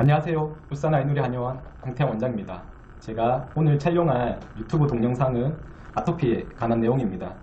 안녕하세요. 울산 아이누리 한의원 강태환 원장입니다. 제가 오늘 촬영할 유튜브 동영상은 아토피에 관한 내용입니다.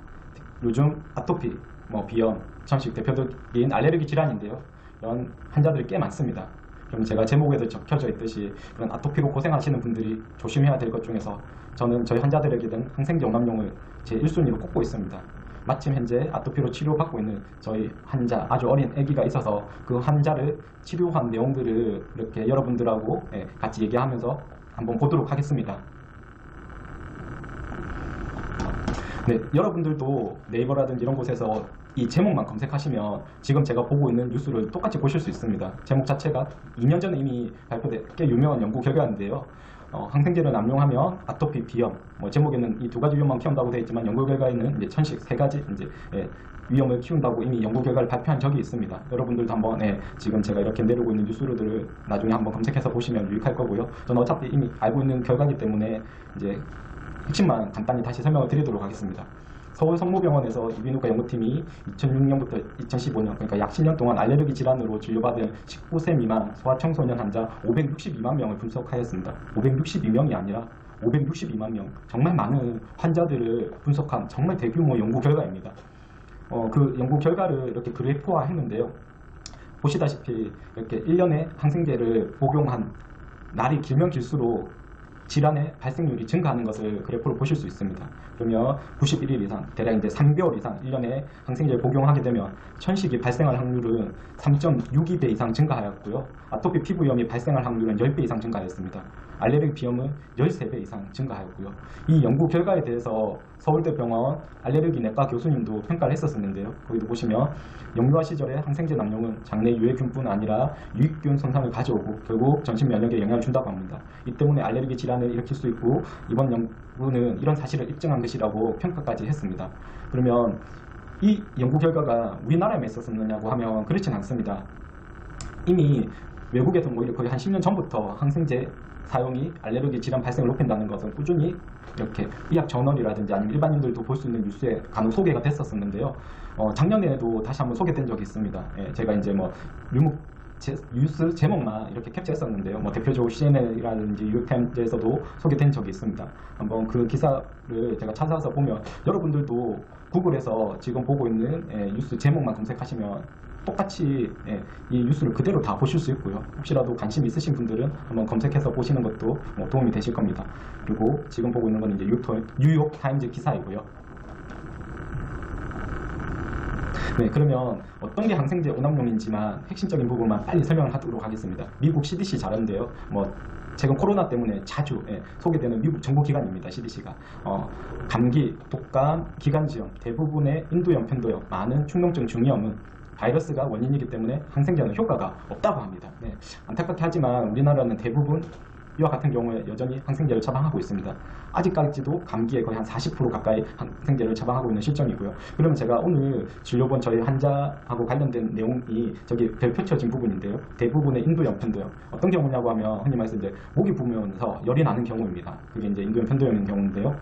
요즘 아토피, 뭐 비염, 천식 대표적인 알레르기 질환인데요. 이런 환자들이 꽤 많습니다. 그럼 제가 제목에도 적혀져 있듯이 그런 아토피로 고생하시는 분들이 조심해야 될 것 중에서 저는 저희 환자들에게는 항생제 용암용을 제 1순위로 꼽고 있습니다. 마침 현재 아토피로 치료받고 있는 저희 환자, 아주 어린 아기가 있어서 그 환자를 치료한 내용들을 이렇게 여러분들하고 예, 같이 얘기하면서 한번 보도록 하겠습니다. 네, 여러분들도 네이버라든지 이런 곳에서 이 제목만 검색하시면 지금 제가 보고 있는 뉴스를 똑같이 보실 수 있습니다. 제목 자체가 2년 전에 이미 발표된 꽤 유명한 연구 결과인데요. 어, 항생제를 남용하면 아토피, 비염, 뭐 제목에는 이 두 가지 위험만 키운다고 되어 있지만 연구 결과에는 이제 천식 세 가지 이제 예, 위험을 키운다고 이미 연구 결과를 발표한 적이 있습니다. 여러분들도 한번 예, 지금 제가 이렇게 내리고 있는 뉴스들을 나중에 한번 검색해서 보시면 유익할 거고요. 저는 어차피 이미 알고 있는 결과이기 때문에 이제 핵심만 간단히 다시 설명을 드리도록 하겠습니다. 서울 성모병원에서 이비인후과 연구팀이 2006년부터 2015년 그러니까 약 10년 동안 알레르기 질환으로 진료받은 19세 미만 소아청소년 환자 562만 명을 분석하였습니다. 562명이 아니라 562만 명 정말 많은 환자들을 분석한 정말 대규모 연구 결과입니다. 어, 그 연구 결과를 이렇게 그래프화 했는데요. 보시다시피 이렇게 1년에 항생제를 복용한 날이 길면 길수록 질환의 발생률이 증가하는 것을 그래프로 보실 수 있습니다. 그러면 91일 이상, 대략 이제 3개월 이상 1년에 항생제를 복용하게 되면 천식이 발생할 확률은 3.62배 이상 증가하였고요. 아토피 피부염이 발생할 확률은 10배 이상 증가하였습니다. 알레르기 비염은 13배 이상 증가하였고요. 이 연구 결과에 대해서 서울대병원 알레르기 내과 교수님도 평가를 했었는데요. 거기도 보시면 영유아 시절에 항생제 남용은 장내 유해균뿐 아니라 유익균 손상을 가져오고 결국 전신 면역에 영향을 준다고 합니다. 이 때문에 알레르기 질환을 일으킬 수 있고 이번 연구는 이런 사실을 입증한 것이라고 평가까지 했습니다. 그러면 이 연구 결과가 우리나라에만 있었느냐고 하면 그렇진 않습니다. 이미 외국에서 뭐 거의 한 10년 전부터 항생제 사용이 알레르기 질환 발생을 높인다는 것은 꾸준히 이렇게 의학 저널이라든지 아니면 일반인들도 볼 수 있는 뉴스에 간혹 소개가 됐었었는데요. 어, 작년에도 다시 한번 소개된 적이 있습니다. 예, 제가 이제 뭐 유목 제, 뉴스 제목만 이렇게 캡처했었는데요. 뭐 대표적으로 CNN이라든지 뉴욕타임즈에서도 소개된 적이 있습니다. 한번 그 기사를 제가 찾아서 보면 여러분들도 구글에서 지금 보고 있는 예, 뉴스 제목만 검색하시면 똑같이 예, 이 뉴스를 그대로 다 보실 수 있고요. 혹시라도 관심 있으신 분들은 한번 검색해서 보시는 것도 뭐 도움이 되실 겁니다. 그리고 지금 보고 있는 건 이제 뉴욕, 타임즈 기사이고요. 네, 그러면 어떤 게 항생제 오남용인지만 핵심적인 부분만 빨리 설명을 하도록 하겠습니다. 미국 CDC 자료인데요. 뭐 최근 코로나 때문에 자주 예, 소개되는 미국 정보기관입니다. CDC가 어, 감기, 독감, 기관지염, 대부분의 인두염, 편도염, 많은 충농증 중이염은 바이러스가 원인이기 때문에 항생제는 효과가 없다고 합니다. 네, 안타깝게 하지만 우리나라는 대부분 이와 같은 경우에 여전히 항생제를 처방하고 있습니다. 아직까지도 감기에 거의 한 40% 가까이 항생제를 처방하고 있는 실정이고요. 그러면 제가 오늘 진료본 저희 환자하고 관련된 내용이 저기 별 펼쳐진 부분인데요. 대부분의 인두염, 편도염. 어떤 경우냐고 하면 흔히 말해서 이제 목이 부으면서 열이 나는 경우입니다. 그게 이제 인두염, 편도염인 경우인데요.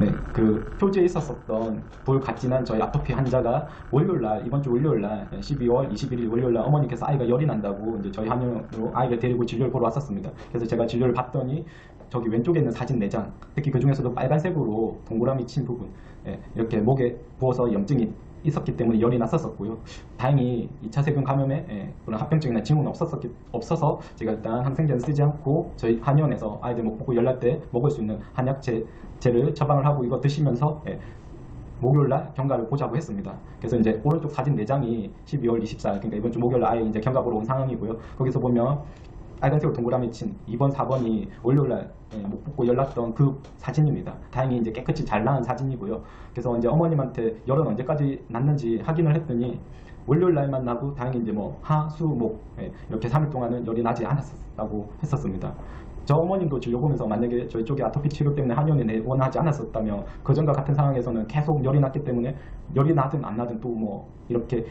네, 그 표지에 있었었던 돌 갓진한 저희 아토피 환자가 월요일 날 이번 주 월요일 날 12월 21일 월요일 날 어머니께서 아이가 열이 난다고 이제 저희 한의원으로 아이를 데리고 진료를 보러 왔었습니다. 그래서 제가 진료를 봤더니 저기 왼쪽에 있는 사진 4장, 특히 그 중에서도 빨간색으로 동그라미 친 부분, 예, 이렇게 목에 부어서 염증이 있었기 때문에 열이 났었었고요. 다행히 2차 세균 감염에 예, 그런 합병증이나 징후는 없었었기, 없어서 제가 일단 항생제는 쓰지 않고 저희 한의원에서 아이들 목 붓고 열날 때 먹을 수 있는 한약제 제를 처방을 하고 이거 드시면서 예, 목요일 날 경과를 보자고 했습니다. 그래서 이제 오른쪽 사진 4장이 12월 24일, 그러니까 이번 주 목요일 아예 이제 경과 보러 온 상황이고요. 거기서 보면 빨간색으로 동그라미 친 2번, 4번이 월요일날 예, 목 붓고 열났던 그 사진입니다. 다행히 이제 깨끗이 잘 나은 사진이고요. 그래서 이제 어머님한테 열은 언제까지 났는지 확인을 했더니 월요일 날만 나고 다행히 이제 뭐 하, 수, 목 예, 이렇게 3일 동안은 열이 나지 않았다고 했었습니다. 저 어머님도 진료 보면서 만약에 저희 쪽에 아토피 치료 때문에 한의원에 내원하지 않았었다면 그전과 같은 상황에서는 계속 열이 났기 때문에 열이 나든 안 나든 또 뭐 이렇게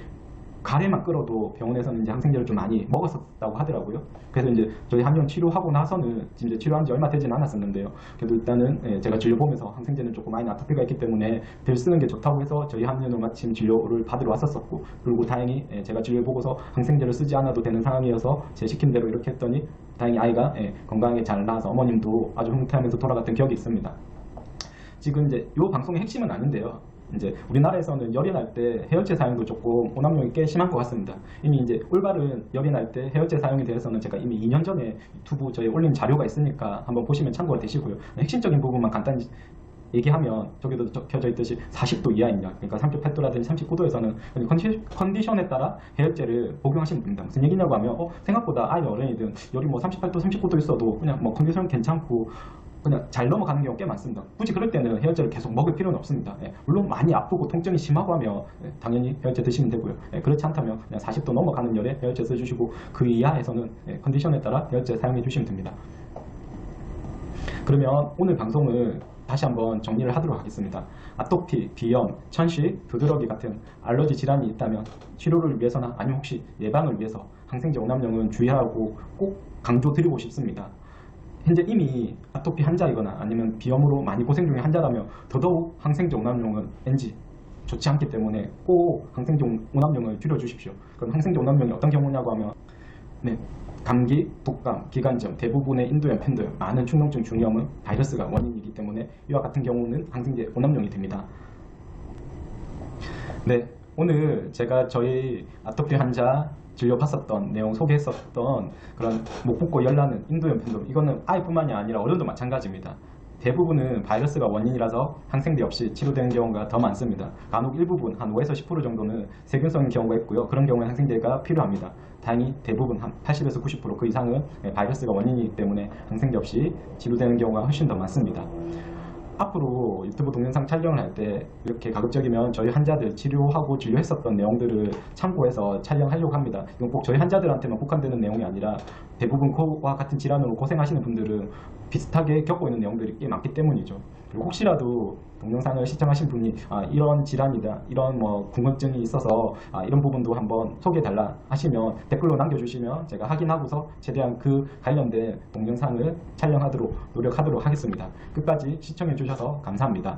가래만 끌어도 병원에서는 이제 항생제를 좀 많이 먹었었다고 하더라고요. 그래서 이제 저희 한의원 치료하고 나서는 이제 치료한 지 얼마 되진 않았었는데요. 그래도 일단은 예, 제가 진료 보면서 항생제는 조금 많이 아토피가 있기 때문에 덜 쓰는 게 좋다고 해서 저희 한의원을 마침 진료를 받으러 왔었었고 그리고 다행히 예, 제가 진료 보고서 항생제를 쓰지 않아도 되는 상황이어서 제 시킨 대로 이렇게 했더니 다행히 아이가 예, 건강하게 잘 나와서 어머님도 아주 흐뭇해하면서 돌아갔던 기억이 있습니다. 지금 이제 이 방송의 핵심은 아닌데요. 이제 우리나라에서는 열이 날 때 해열제 사용도 조금 오남용이 꽤 심한 것 같습니다. 이미 이제 올바른 열이 날 때 해열제 사용에 대해서는 제가 이미 2년 전에 유튜브 저희 올린 자료가 있으니까 한번 보시면 참고가 되시고요. 핵심적인 부분만 간단히 얘기하면 저기도 적혀져 있듯이 40도 이하입니다. 그러니까 38도라든지 39도에서는 컨디, 컨디션에 따라 해열제를 복용하시면 됩니다. 무슨 얘기냐고 하면 어, 생각보다 아이 어른이든 열이 뭐 38도, 39도 있어도 그냥 뭐 컨디션 괜찮고 그냥 잘 넘어가는 경우 꽤 많습니다. 굳이 그럴 때는 해열제를 계속 먹을 필요는 없습니다. 예, 물론 많이 아프고 통증이 심하고 하면 예, 당연히 해열제 드시면 되고요. 예, 그렇지 않다면 그냥 40도 넘어가는 열에 해열제 써주시고 그 이하에서는 예, 컨디션에 따라 해열제 사용해 주시면 됩니다. 그러면 오늘 방송을 다시 한번 정리를 하도록 하겠습니다. 아토피, 비염, 천식, 두드러기 같은 알러지 질환이 있다면 치료를 위해서나 아니면 혹시 예방을 위해서 항생제 오남용은 주의하고 꼭 강조드리고 싶습니다. 현재 이미 아토피 환자이거나 아니면 비염으로 많이 고생 중인 환자라면 더더욱 항생제 오남용은 NG 좋지 않기 때문에 꼭 항생제 오남용을 줄여주십시오. 그럼 항생제 오남용이 어떤 경우냐고 하면 네, 감기, 독감, 기관점, 대부분의 인두염, 팬들, 많은 충농증, 중이염은 바이러스가 원인이기 때문에 이와 같은 경우는 항생제 오남용이 됩니다. 네, 오늘 제가 저희 아토피 환자 진료받았던 내용 소개했었던 그런 목 붓고 열나는 팬들 이거는 아이뿐만이 아니라 어른도 마찬가지입니다. 대부분은 바이러스가 원인이라서 항생제 없이 치료되는 경우가 더 많습니다. 간혹 일부분 한 5에서 10% 정도는 세균성인 경우가 있고요. 그런 경우에 항생제가 필요합니다. 다행히 대부분 한 80에서 90%그 이상은 예, 바이러스가 원인이기 때문에 항생제 없이 치료되는 경우가 훨씬 더 많습니다. 앞으로 유튜브 동영상 촬영을 할 때 이렇게 가급적이면 저희 환자들 치료하고 진료했었던 내용들을 참고해서 촬영하려고 합니다. 이건 꼭 저희 환자들한테만 국한되는 내용이 아니라 대부분 코와 같은 질환으로 고생하시는 분들은 비슷하게 겪고 있는 내용들이 꽤 많기 때문이죠. 그리고 혹시라도 동영상을 시청하신 분이 아, 이런 질환이다, 이런 뭐 궁금증이 있어서 아, 이런 부분도 한번 소개해달라 하시면 댓글로 남겨주시면 제가 확인하고서 최대한 그 관련된 동영상을 촬영하도록 노력하도록 하겠습니다. 끝까지 시청해주셔서 감사합니다.